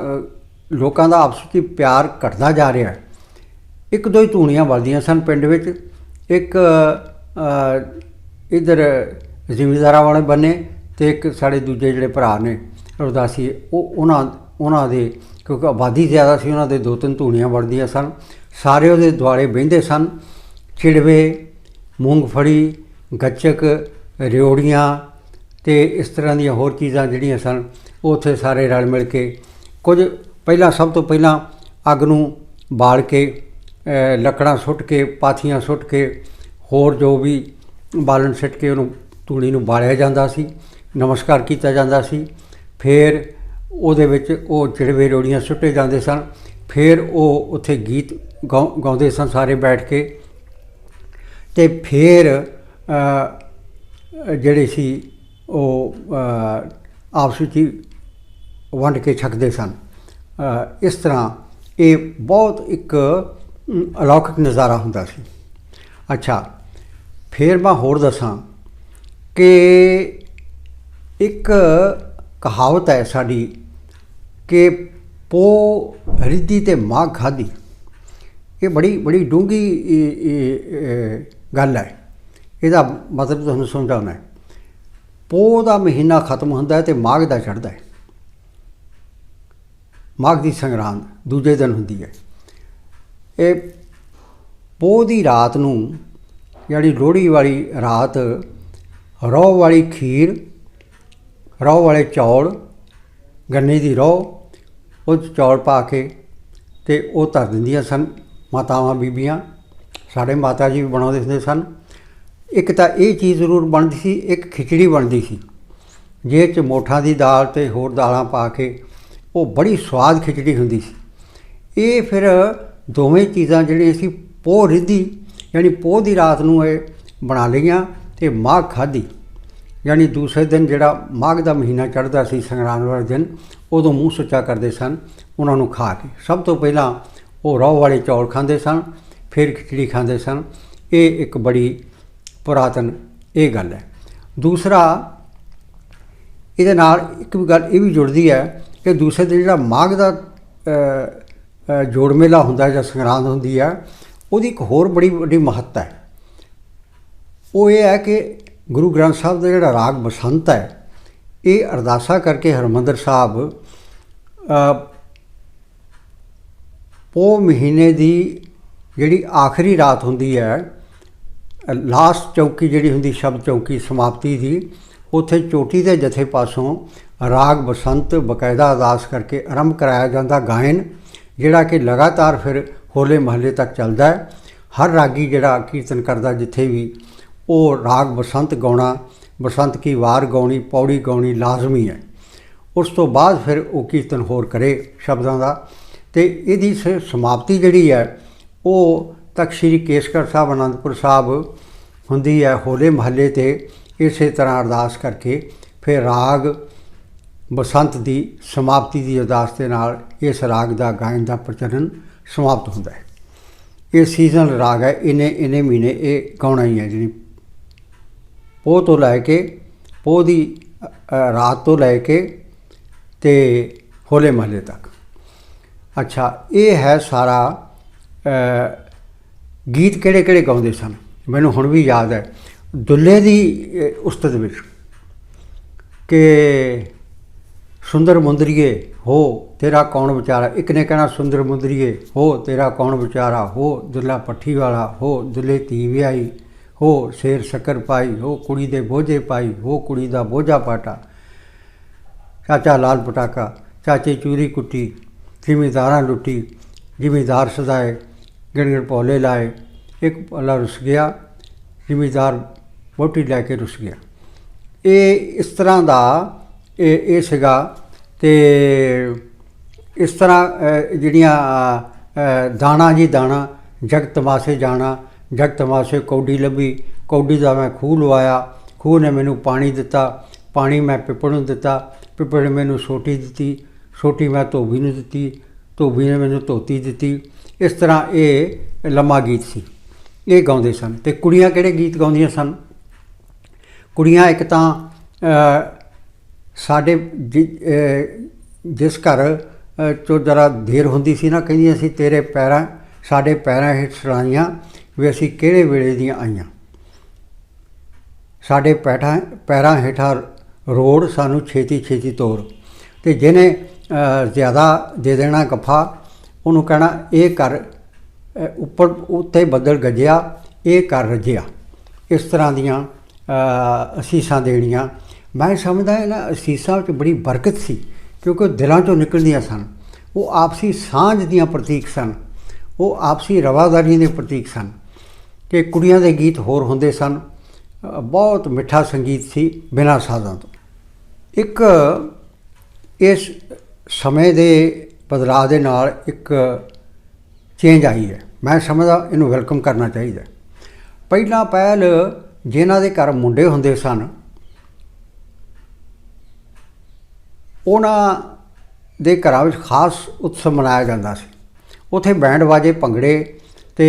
ਲੋਕਾਂ ਦਾ ਆਪਸ ਵਿੱਚ ਪਿਆਰ ਘਟਦਾ ਜਾ ਰਿਹਾ। ਇੱਕ ਦੋ ਹੀ ਧੂਣੀਆਂ ਵੱਜਦੀਆਂ ਸਨ ਪਿੰਡ ਵਿੱਚ। ਇੱਕ ਅ, ਇਧਰ ਜ਼ਿਮੀਂਦਾਰਾਂ ਵਾਲੇ ਬੰਨੇ ਤੇ ਇੱਕ ਸਾਡੇ ਦੂਜੇ ਜਿਹੜੇ ਭਰਾ ਨੇ ਰਵਦਾਸੀ ਉਹ ਉਹਨਾਂ ਉਹਨਾਂ ਦੇ ਕਿਉਂਕਿ ਆਬਾਦੀ ਜ਼ਿਆਦਾ ਸੀ ਉਹਨਾਂ ਦੇ ਦੋ ਤਿੰਨ ਧੂਣੀਆਂ ਵੜਦੀਆਂ ਸਨ। ਸਾਰੇ ਉਹਦੇ ਦੁਆਲੇ ਬਹਿੰਦੇ ਸਨ। ਚਿੜਵੇ ਮੂੰਗਫੜੀ ਗੱਚਕ ਰਿਓੜੀਆਂ ਤੇ ਇਸ ਤਰ੍ਹਾਂ ਦੀਆਂ ਹੋਰ ਚੀਜ਼ਾਂ ਜਿਹੜੀਆਂ ਸਨ ਉਹ ਉੱਥੇ ਸਾਰੇ ਰਲ ਮਿਲ ਕੇ ਕੁਝ ਪਹਿਲਾਂ ਸਭ ਤੋਂ ਪਹਿਲਾਂ ਅੱਗ ਨੂੰ ਬਾਲ ਕੇ ਲੱਕੜਾਂ ਸੁੱਟ ਕੇ, ਪਾਥੀਆਂ ਸੁੱਟ ਕੇ, ਹੋਰ ਜੋ ਵੀ ਬਾਲਣ ਸਿੱਟ ਕੇ ਉਹਨੂੰ ਤੂੜੀ ਨੂੰ ਬਾਲਿਆ ਜਾਂਦਾ ਸੀ, ਨਮਸਕਾਰ ਕੀਤਾ ਜਾਂਦਾ ਸੀ, ਫਿਰ ਉਹਦੇ ਵਿੱਚ ਉਹ ਚਿੜਵੇ ਰੋੜੀਆਂ ਸੁੱਟੇ ਜਾਂਦੇ ਸਨ, ਫਿਰ ਉਹ ਉੱਥੇ ਗੀਤ ਗਾਉ- ਗਾਉਂਦੇ ਸਨ ਸਾਰੇ ਬੈਠ ਕੇ। ਤੇ ਫਿਰ ਜਿਹੜੇ ਸੀ ਉਹ ਆਪਸ ਵਿੱਚ ਹੀ ਵੰਡ ਕੇ ਛਕਦੇ ਸਨ। ਇਸ ਤਰ੍ਹਾਂ ਇਹ ਬਹੁਤ ਇੱਕ ਅਲੌਕਿਕ ਨਜ਼ਾਰਾ ਹੁੰਦਾ ਸੀ। ਅੱਛਾ, ਫਿਰ ਮੈਂ ਹੋਰ ਦੱਸਾਂ ਕਿ ਇੱਕ ਕਹਾਵਤ ਹੈ ਸਾਡੀ ਕਿ ਪੋ ਰਿੱਧੀ ਤੇ ਮਾਂ ਖਾਦੀ ਇਹ ਬੜੀ ਬੜੀ ਡੂੰਗੀ ਗੱਲ ਹੈ। ਇਹਦਾ ਮਤਲਬ ਤੁਹਾਨੂੰ ਸਮਝਾਉਣਾ ਹੈ। ਪੋਹ ਦਾ ਮਹੀਨਾ ਖਤਮ ਹੁੰਦਾ ਹੈ ਤੇ ਮਾਘ ਦਾ ਚੜ੍ਹਦਾ ਹੈ। ਮਾਘ ਦੀ ਸੰਗਰਾਂਦ ਦੂਜੇ ਦਿਨ ਹੁੰਦੀ ਹੈ। ਇਹ ਪੋਹ ਦੀ ਰਾਤ ਨੂੰ ਜਿਹੜੀ ਲੋਹੜੀ ਵਾਲੀ ਰਾਤ, ਰੋਹ ਵਾਲੀ ਖੀਰ, ਰੋਹ ਵਾਲੇ ਚੌਲ, ਗੰਨੇ ਦੀ ਰੋਹ, ਉਹ 'ਚ ਚੌਲ ਪਾ ਕੇ ਤੇ ਉਹ ਧਰ ਦਿੰਦੀਆਂ ਸਨ ਮਾਤਾਵਾਂ, ਬੀਬੀਆਂ। ਸਾਡੇ ਮਾਤਾ ਜੀ ਵੀ ਬਣਾਉਂਦੇ ਹੁੰਦੇ ਸਨ। ਇੱਕ ਤਾਂ ਇਹ ਚੀਜ਼ ਜ਼ਰੂਰ ਬਣਦੀ ਸੀ, ਇੱਕ ਖਿਚੜੀ ਬਣਦੀ ਸੀ। ਜਿਹਦੇ 'ਚ ਮੋਠਾਂ ਦੀ ਦਾਲ ਤੇ ਹੋਰ ਦਾਲਾਂ ਪਾ ਕੇ, ਉਹ ਬੜੀ ਸਵਾਦ ਖਿਚੜੀ ਹੁੰਦੀ ਸੀ। ਇਹ ਫਿਰ ਦੋਵੇਂ ਚੀਜ਼ਾਂ ਜਿਹੜੀਆਂ ਸੀ, ਪੋਹ ਰਿੱਧੀ, ਯਾਨੀ ਪੋਹ ਦੀ ਰਾਤ ਨੂੰ ਇਹ ਬਣਾ ਲਈਆਂ ਤੇ ਮਾਘ ਖਾਧੀ। ਯਾਨੀ ਦੂਸਰੇ ਦਿਨ ਜਿਹੜਾ ਮਾਘ ਦਾ ਮਹੀਨਾ ਚੜ੍ਹਦਾ ਸੀ, ਸੰਗਰਾਂਦ ਵਾਲੇ ਦਿਨ, ਉਦੋਂ ਮੂੰਹ ਸੁੱਚਾ ਕਰਦੇ ਸਨ, ਉਹਨਾਂ ਨੂੰ ਖਾ ਕੇ। ਸਭ ਤੋਂ ਪਹਿਲਾਂ ਉਹ ਰੋਹ ਵਾਲੇ ਚੌਲ ਖਾਂਦੇ ਸਨ, ਫਿਰ ਖਿਚੜੀ ਖਾਂਦੇ ਸਨ। ਇਹ ਇੱਕ ਬੜੀ ਪੁਰਾਤਨ ਇਹ ਗੱਲ ਹੈ। ਦੂਸਰਾ, ਇਹਦੇ ਨਾਲ ਇੱਕ ਵੀ ਗੱਲ ਇਹ ਵੀ ਜੁੜਦੀ ਹੈ ਕਿ ਦੂਸਰੇ ਦਿਨ ਜਿਹੜਾ ਮਾਘ ਦਾ ਜੋੜ ਮੇਲਾ ਹੁੰਦਾ ਜਾਂ ਸੰਗਰਾਂਦ ਹੁੰਦੀ ਹੈ ਉਹਦੀ ਇੱਕ ਹੋਰ ਬੜੀ ਵੱਡੀ ਮਹੱਤਤਾ ਹੈ। ਉਹ ਇਹ ਹੈ ਕਿ ਗੁਰੂ ਗ੍ਰੰਥ ਸਾਹਿਬ ਦਾ ਜਿਹੜਾ ਰਾਗ ਬਸੰਤ ਹੈ, ਇਹ ਅਰਦਾਸਾ ਕਰਕੇ ਹਰਮੰਦਰ ਸਾਹਿਬ ਪੋ ਮਹੀਨੇ ਦੀ ਜਿਹੜੀ ਆਖਰੀ ਰਾਤ ਹੁੰਦੀ ਹੈ, ਲਾਸਟ ਚੌਕੀ ਜਿਹੜੀ ਹੁੰਦੀ ਸ਼ਬਦ ਚੌਕੀ ਸਮਾਪਤੀ ਦੀ, ਉੱਥੇ ਚੋਟੀ ਦੇ ਜਥੇ ਪਾਸੋਂ ਰਾਗ ਬਸੰਤ ਬਕਾਇਦਾ ਅਰਦਾਸ ਕਰਕੇ ਆਰੰਭ ਕਰਾਇਆ ਜਾਂਦਾ ਗਾਇਨ। ਜਿਹੜਾ ਕਿ ਲਗਾਤਾਰ ਫਿਰ ਹੋਲੇ ਮਹੱਲੇ ਤੱਕ ਚੱਲਦਾ ਹੈ। ਹਰ ਰਾਗੀ ਜਿਹੜਾ ਕੀਰਤਨ ਕਰਦਾ ਜਿੱਥੇ ਵੀ, ਉਹ ਰਾਗ ਬਸੰਤ ਗਾਉਣਾ, ਬਸੰਤ ਕੀ ਵਾਰ ਗਾਉਣੀ, ਪੌੜੀ ਗਾਉਣੀ ਲਾਜ਼ਮੀ ਹੈ। ਉਸ ਤੋਂ ਬਾਅਦ ਫਿਰ ਉਹ ਕੀਰਤਨ ਹੋਰ ਕਰੇ ਸ਼ਬਦਾਂ ਦਾ। ਤੇ ਇਹਦੀ ਸ- ਸਮਾਪਤੀ ਜਿਹੜੀ ਹੈ, ਉਹ ਤੱਕ ਸ੍ਰੀ ਕੇਸਗੜ੍ਹ ਸਾਹਿਬ ਅਨੰਦਪੁਰ ਸਾਹਿਬ ਹੁੰਦੀ ਹੈ ਹੋਲੇ ਮਹੱਲੇ ਤੇ। ਇਸੇ ਤਰ੍ਹਾਂ ਅਰਦਾਸ ਕਰਕੇ ਫਿਰ ਰਾਗ ਬਸੰਤ ਦੀ ਸਮਾਪਤੀ ਦੀ ਅਰਦਾਸ ਦੇ ਨਾਲ ਇਸ ਰਾਗ ਦਾ ਗਾਇਨ ਦਾ ਪ੍ਰਚਲਨ ਸਮਾਪਤ ਹੁੰਦਾ ਹੈ। ਇਹ ਸੀਜ਼ਨ ਰਾਗ ਹੈ ਇਹਨੇ ਇਹਨੇ ਮਹੀਨੇ ਇਹ ਗਾਉਣਾ ਹੀ ਹੈ ਜਿਹੜੀ ਪੋਹ ਤੋਂ ਲੈ ਕੇ ਪੋਹ ਦੀ ਰਾਤ ਤੋਂ ਲੈ ਕੇ ਤੇ ਹੋਲੇ ਮਹੱਲੇ ਤੱਕ। ਅੱਛਾ ਇਹ ਹੈ ਸਾਰਾ ਗੀਤ ਕਿਹੜੇ ਕਿਹੜੇ ਗਾਉਂਦੇ ਸਨ? ਮੈਨੂੰ ਹੁਣ ਵੀ ਯਾਦ ਹੈ। ਦੁੱਲੇ ਦੀ ਅ, ਉਸਤਤ ਵਿੱਚ ਕਿ ਸੁੰਦਰ ਮੁੰਦਰੀਏ, ਹੋ, ਤੇਰਾ ਕੌਣ ਵਿਚਾਰਾ? ਇੱਕ ਨੇ ਕਹਿਣਾ, ਸੁੰਦਰ ਮੁੰਦਰੀਏ, ਹੋ, ਤੇਰਾ ਕੌਣ ਵਿਚਾਰਾ? ਹੋ, ਦੁੱਲਾ ਪੱਠੀ ਵਾਲਾ, ਹੋ, ਦੁੱਲੇ ਧੀ ਵਿਆਹੀ, ਹੋ, ਸ਼ੇਰ ਸ਼ੱਕਰ ਪਾਈ, ਹੋ, ਕੁੜੀ ਦੇ ਬੋਝੇ ਪਾਈ, ਹੋ, ਕੁੜੀ ਦਾ ਬੋਝਾ ਪਾਟਾ। ਚਾਚਾ ਲਾਲ ਪਟਾਕਾ, ਚਾਚੇ ਚੂਰੀ ਕੁੱਟੀ, ਜ਼ਿਮੀਦਾਰਾਂ ਲੁੱਟੀ, ਜ਼ਿਮੀਦਾਰ ਸਦਾਏ ਗਿਣ ਗਿਣ ਪੌਲੇ ਲਾਏ, ਇੱਕ ਪੱਲਾ ਰੁੱਸ ਗਿਆ, ਜ਼ਿਮੀਦਾਰ ਵੋਟੀ ਲੈ ਕੇ ਰੁਸ ਗਿਆ। ਇਹ ਇਸ ਤਰ੍ਹਾਂ ਦਾ ਇਹ ਇਹ ਸੀਗਾ। ਤੇ ਇਸ ਤਰ੍ਹਾਂ ਜਿਹੜੀਆਂ ਦਾਣਾ ਜੀ ਦਾਣਾ, ਜਗਤ ਤਮਾਸ਼ੇ ਜਾਣਾ, ਜਗਤ ਤਮਾਸ਼ੇ ਕੌਡੀ ਲੱਭੀ। ਕੌਡੀ ਦਾ ਮੈਂ ਖੂਹ ਲਵਾਇਆ। ਖੂਹ ਨੇ ਮੈਨੂੰ ਪਾਣੀ ਦਿੱਤਾ। ਪਾਣੀ ਮੈਂ ਪਿੱਪੜ ਨੂੰ ਦਿੱਤਾ। ਪਿੱਪੜ ਨੇ ਮੈਨੂੰ ਸੋਟੀ ਦਿੱਤੀ। ਸੋਟੀ ਮੈਂ ਧੋਬੀ ਨੂੰ ਦਿੱਤੀ। ਧੋਬੀ ਨੇ ਮੈਨੂੰ ਧੋਤੀ ਦਿੱਤੀ। ਇਸ ਤਰ੍ਹਾਂ ਇਹ ਲੰਮਾ ਗੀਤ ਸੀ। ਇਹ ਗਾਉਂਦੇ ਸਨ। ਤੇ ਕੁੜੀਆਂ ਕਿਹੜੇ ਗੀਤ ਗਾਉਂਦੀਆਂ ਸਨ? ਕੁੜੀਆਂ ਇੱਕ ਤਾਂ ਸਾਡੇ ਜਿਸ ਘਰ ਚੋਂ ਜਰਾ ਦੇਰ ਹੁੰਦੀ ਸੀ ਨਾ, ਕਹਿੰਦੀਆਂ ਸੀ, ਤੇਰੇ ਪੈਰਾਂ, ਸਾਡੇ ਪੈਰਾਂ ਹੇਠ ਸਰਾਈਆਂ ਵੀ ਅਸੀਂ ਕਿਹੜੇ ਵੇਲੇ ਦੀਆਂ ਆਈਆਂ? ਸਾਡੇ ਪੈਠਾਂ, ਪੈਰਾਂ ਹੇਠਾਂ ਰੋੜ ਸਾਨੂੰ ਛੇਤੀ ਛੇਤੀ ਤੋਰ। ਤੇ ਜਿਹਨੇ ਜ਼ਿਆਦਾ ਦੇ ਦੇਣਾ ਗੱਫਾ, ਉਹਨੂੰ ਕਹਿਣਾ, ਇਹ ਕਰ ਉੱਪਰ, ਉੱਤੇ ਬੱਦਲ ਗੱਜਿਆ, ਇਹ ਕਰ ਰਜਿਆ। ਇਸ ਤਰ੍ਹਾਂ ਦੀਆਂ ਅਸੀਸਾਂ ਦੇਣੀਆਂ। ਮੈਂ ਸਮਝਦਾ ਇਹਨਾਂ ਅਸੀਸਾਂ ਵਿੱਚ ਬੜੀ ਬਰਕਤ ਸੀ, ਕਿਉਂਕਿ ਉਹ ਦਿਲਾਂ ਤੋਂ ਨਿਕਲਦੀਆਂ ਸਨ। ਉਹ ਆਪਸੀ ਸਾਂਝ ਦੀਆਂ ਪ੍ਰਤੀਕ ਸਨ। ਉਹ ਆਪਸੀ ਰਵਾਦਾਰੀਆਂ ਦੇ ਪ੍ਰਤੀਕ ਸਨ। ਕਿ ਕੁੜੀਆਂ ਦੇ ਗੀਤ ਹੋਰ ਹੁੰਦੇ ਸਨ। ਬਹੁਤ ਮਿੱਠਾ ਸੰਗੀਤ ਸੀ ਬਿਨਾਂ ਸਾਜ਼ਾਂ ਤੋਂ। ਇੱਕ ਇਸ ਸਮੇਂ ਦੇ ਬਦਲਾਅ ਦੇ ਨਾਲ ਇੱਕ ਚੇਂਜ ਆਈ ਹੈ। ਮੈਂ ਸਮਝਦਾ ਇਹਨੂੰ ਵੈਲਕਮ ਕਰਨਾ ਚਾਹੀਦਾ ਪਹਿਲਾਂ ਪਹਿਲ ਜਿਨ੍ਹਾਂ ਦੇ ਘਰ ਮੁੰਡੇ ਹੁੰਦੇ ਸਨ ਉਹਨਾਂ ਦੇ ਘਰਾਂ ਵਿੱਚ ਖਾਸ ਉਤਸਵ ਮਨਾਇਆ ਜਾਂਦਾ ਸੀ। ਉਥੇ ਬੈਂਡ ਵਾਜੇ ਭੰਗੜੇ ਤੇ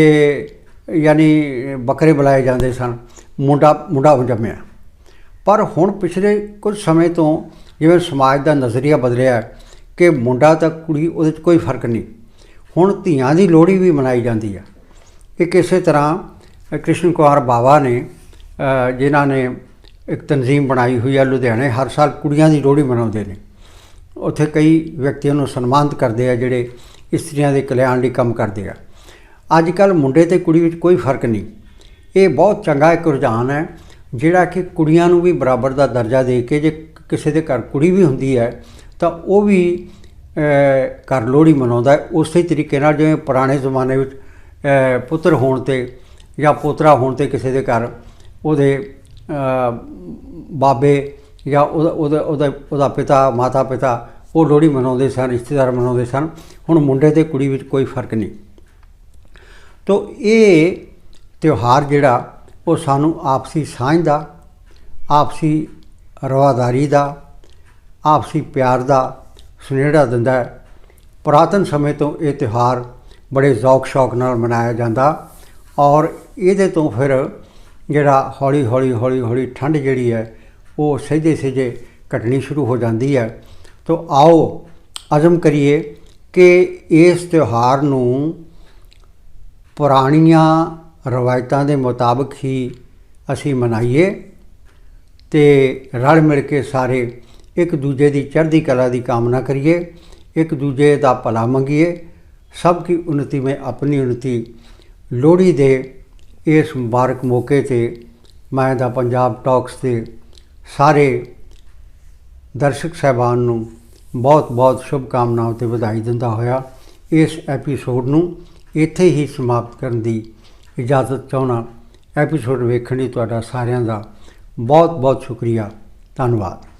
ਯਾਨੀ ਬੱਕਰੇ ਬੁਲਾਏ ਜਾਂਦੇ ਸਨ। ਮੁੰਡਾ ਮੁੰਡਾ ਜੰਮਿਆ। ਪਰ ਹੁਣ ਪਿਛਲੇ ਕੁਝ ਸਮੇਂ ਤੋਂ ਜਿਵੇਂ ਸਮਾਜ ਦਾ ਨਜ਼ਰੀਆ ਬਦਲਿਆ ਕਿ ਮੁੰਡਾ ਤਾਂ ਕੁੜੀ ਉਹਦੇ 'ਚ ਕੋਈ ਫ਼ਰਕ ਨਹੀਂ। ਹੁਣ ਧੀਆਂ ਦੀ ਲੋਹੜੀ ਵੀ ਮਨਾਈ ਜਾਂਦੀ ਆ ਇਹ ਕਿਸੇ ਤਰ੍ਹਾਂ ਕ੍ਰਿਸ਼ਨ ਕੁਮਾਰ ਬਾਵਾ ਨੇ ਜਿਨ੍ਹਾਂ ਨੇ ਇੱਕ ਤਨਜ਼ੀਮ ਬਣਾਈ ਹੋਈ ਆ ਲੁਧਿਆਣੇ, ਹਰ ਸਾਲ ਕੁੜੀਆਂ ਦੀ ਲੋਹੜੀ ਮਨਾਉਂਦੇ ਨੇ। ਉੱਥੇ ਕਈ ਵਿਅਕਤੀਆਂ ਨੂੰ ਸਨਮਾਨਿਤ ਕਰਦੇ ਆ, ਜਿਹੜੇ ਇਸਤਰੀਆਂ ਦੇ ਕਲਿਆਣ ਲਈ ਕੰਮ ਕਰਦੇ ਆ। ਅੱਜ ਕੱਲ ਮੁੰਡੇ ਤੇ ਕੁੜੀ ਵਿੱਚ ਕੋਈ ਫ਼ਰਕ ਨਹੀਂ। ਇਹ ਬਹੁਤ ਚੰਗਾ ਇੱਕ ਰੁਝਾਨ ਹੈ, ਜਿਹੜਾ ਕਿ ਕੁੜੀਆਂ ਨੂੰ ਵੀ ਬਰਾਬਰ ਦਾ ਦਰਜਾ ਦੇ ਕੇ ਜੇ ਕਿਸੇ ਦੇ ਘਰ ਕੁੜੀ ਵੀ ਹੁੰਦੀ ਹੈ, ਤਾਂ ਉਹ ਵੀ ਘਰ ਲੋਹੜੀ ਮਨਾਉਂਦਾ ਹੈ। ਉਸੇ ਤਰੀਕੇ ਨਾਲ ਜਿਵੇਂ ਪੁਰਾਣੇ ਜ਼ਮਾਨੇ ਵਿੱਚ ਪੁੱਤਰ ਹੋਣ ਤੇ ਜਾਂ ਪੋਤਰਾ ਹੋਣ ਤੇ ਕਿਸੇ ਦੇ ਘਰ ਉਹਦੇ ਬਾਬੇ ਬਾਬੇ ਜਾਂ ਉਹਦਾ ਉਹਦਾ ਉਹਦਾ ਉਹਦਾ ਪਿਤਾ, ਮਾਤਾ ਪਿਤਾ, ਉਹ ਲੋਹੜੀ ਮਨਾਉਂਦੇ ਸਨ, ਰਿਸ਼ਤੇਦਾਰ ਮਨਾਉਂਦੇ ਸਨ। ਹੁਣ ਮੁੰਡੇ ਤੇ ਕੁੜੀ ਵਿੱਚ ਕੋਈ ਫ਼ਰਕ ਨਹੀਂ। ਤੋ ਇਹ ਤਿਉਹਾਰ ਜਿਹੜਾ, ਉਹ ਸਾਨੂੰ ਆਪਸੀ ਸਾਂਝ ਦਾ, ਆਪਸੀ ਰਵਾਦਾਰੀ ਦਾ, ਆਪਸੀ ਪਿਆਰ ਦਾ ਸੁਨੇਹਾ ਦਿੰਦਾ ਹੈ। ਪੁਰਾਤਨ ਸਮੇਂ ਤੋਂ ਇਹ ਤਿਉਹਾਰ ਬੜੇ ਜ਼ੌਕ ਸ਼ੌਕ ਨਾਲ ਮਨਾਇਆ ਜਾਂਦਾ ਔਰ ਇਹਦੇ ਤੋਂ ਫਿਰ ਜਿਹੜਾ ਹੌਲੀ ਹੌਲੀ ਹੌਲੀ ਹੌਲੀ ਠੰਡ ਜਿਹੜੀ ਹੈ ਉਹ ਸਹਿਜੇ ਸਹਿਜੇ ਘਟਣੀ ਸ਼ੁਰੂ ਹੋ ਜਾਂਦੀ ਹੈ। ਤੋਂ ਆਓ ਅਜ਼ਮ ਕਰੀਏ ਕਿ ਇਸ ਤਿਉਹਾਰ ਨੂੰ ਪੁਰਾਣੀਆਂ ਰਵਾਇਤਾਂ ਦੇ ਮੁਤਾਬਕ ਹੀ ਅਸੀਂ ਮਨਾਈਏ ਤੇ ਰਲ ਮਿਲ ਕੇ ਸਾਰੇ ਇੱਕ ਦੂਜੇ ਦੀ ਚੜ੍ਹਦੀ ਕਲਾ ਦੀ ਕਾਮਨਾ ਕਰੀਏ, ਇੱਕ ਦੂਜੇ ਦਾ ਭਲਾ ਮੰਗੀਏ, ਸਭ ਕੀ ਉਨਤੀ ਮੈਂ ਆਪਣੀ ਉਨਤੀ ਲੋਹੜੀ ਦੇ ਇਸ ਮੁਬਾਰਕ ਮੌਕੇ ਤੇ ਮੈਂ ਦਾ ਪੰਜਾਬ ਟਾਕਸ ਤੇ ਸਾਰੇ ਦਰਸ਼ਕ ਸਹਿਬਾਨ ਨੂੰ ਬਹੁਤ ਬਹੁਤ ਸ਼ੁਭ ਕਾਮਨਾਵਾਂ ਤੇ ਵਧਾਈ ਦਿੰਦਾ ਹੋਇਆ ਇਸ ਐਪੀਸੋਡ ਨੂੰ ਇੱਥੇ ਹੀ ਸਮਾਪਤ ਕਰਨ ਦੀ ਇਜਾਜ਼ਤ ਚਾਹਣਾ ਐਪੀਸੋਡ ਵੇਖਣ ਲਈ ਤੁਹਾਡਾ ਸਾਰਿਆਂ ਦਾ ਬਹੁਤ ਬਹੁਤ ਸ਼ੁਕਰੀਆ। ਧੰਨਵਾਦ।